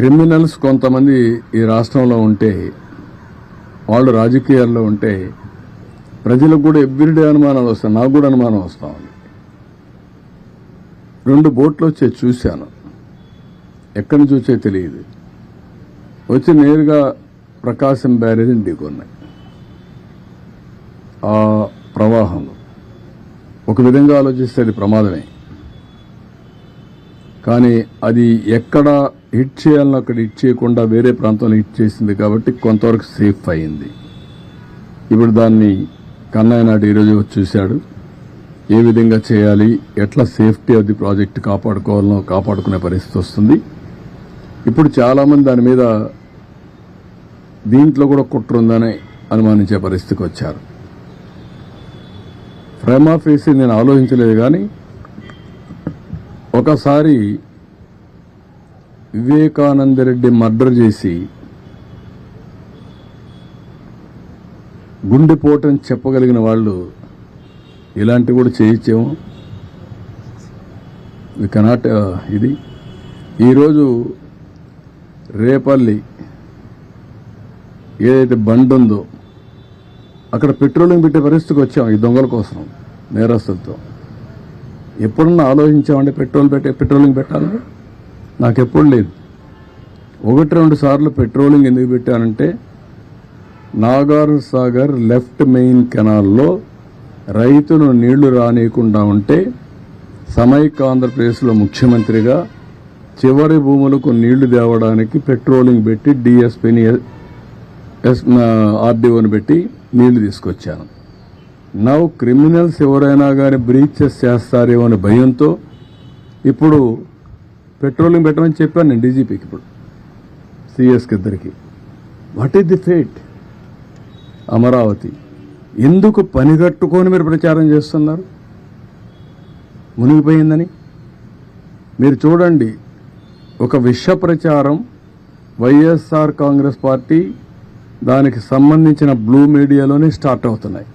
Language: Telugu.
క్రిమినల్స్ కొంతమంది ఈ రాష్ట్రంలో ఉంటే వాళ్ళు రాజకీయాల్లో ఉంటే ప్రజలకు కూడా ఎవ్రీడే అనుమానాలు వస్తాయి. నాకు కూడా అనుమానం వస్తా ఉంది. రెండు బోట్లు వచ్చే చూశాను. ఎక్కడి నుంచి వచ్చే తెలియదు. వచ్చి నేరుగా ప్రకాశం బ్యారేజ్ని ఢీకొన్నాయి. ఆ ప్రవాహంలో. ఒక విధంగా ఆలోచిస్తే అది ప్రమాదమే. కానీ అది ఎక్కడ హిట్ చేయాలని అక్కడ హిట్ చేయకుండా వేరే ప్రాంతంలో హిట్ చేసింది కాబట్టి కొంతవరకు సేఫ్ అయింది. ఇప్పుడు దాన్ని కన్నయ్య నాటి ఈరోజు వచ్చి చూశాడు. ఏ విధంగా చేయాలి ఎట్లా సేఫ్టీ ఆఫ్ ది ప్రాజెక్ట్ కాపాడుకోవాలనో కాపాడుకునే పరిస్థితి వస్తుంది. ఇప్పుడు చాలామంది దాని మీద దీంట్లో కూడా కుట్ర ఉందని అనుమానించే పరిస్థితికి వచ్చారు. ఫ్రేమ్ ఆఫ్ వేసి నేను ఆలోచించలేదు కానీ ఒకసారి వివేకానంద రెడ్డి మర్డర్ చేసి గుండెపోటని చెప్పగలిగిన వాళ్ళు ఇలాంటివి కూడా చేయించాము. వి కెనాట్ ఇది. ఈరోజు రేపల్లి ఏదైతే బండి ఉందో అక్కడ పెట్రోలింగ్ పెట్టే పరిస్థితికి వచ్చాం ఈ దొంగల కోసం నేరస్తులతో. ఎప్పుడన్నా ఆలోచించామండి పెట్రోల్ పెట్టే పెట్రోలింగ్ పెట్టాలని? నాకు ఎప్పుడు లేదు. ఒకటి రెండు సార్లు పెట్రోలింగ్ ఎందుకు పెట్టానంటే నాగార్ సాగర్ లెఫ్ట్ మెయిన్ కెనాల్లో రైతులు నీళ్ళు రానియకుండా ఉంటే సమైక్య ఆంధ్రప్రదేశ్లో ముఖ్యమంత్రిగా చివరి భూములకు నీళ్ళు తేవడానికి పెట్రోలింగ్ పెట్టి డిఎస్పీని ఎస్ ఆర్డీఓని పెట్టి నీళ్ళు తీసుకొచ్చాను. నవ్ క్రిమినల్స్ ఎవరైనా కానీ బ్రీచెస్ చేస్తారేమో అనే భయంతో ఇప్పుడు పెట్రోలింగ్ పెట్టమని చెప్పాను నేను డీజీపీకి ఇప్పుడు. సిఎస్కి ఇద్దరికి. What is the fate? Amaravati. ఎందుకు పనిగట్టుకొని మీరు ప్రచారం చేస్తున్నారు? మునిగిపోయిందని? మీరు చూడండి ఒక విష ప్రచారం వైఎస్ఆర్ కాంగ్రెస్ పార్టీ దానికి సంబంధించిన బ్లూ మీడియాలోనే స్టార్ట్ అవుతున్నాయి.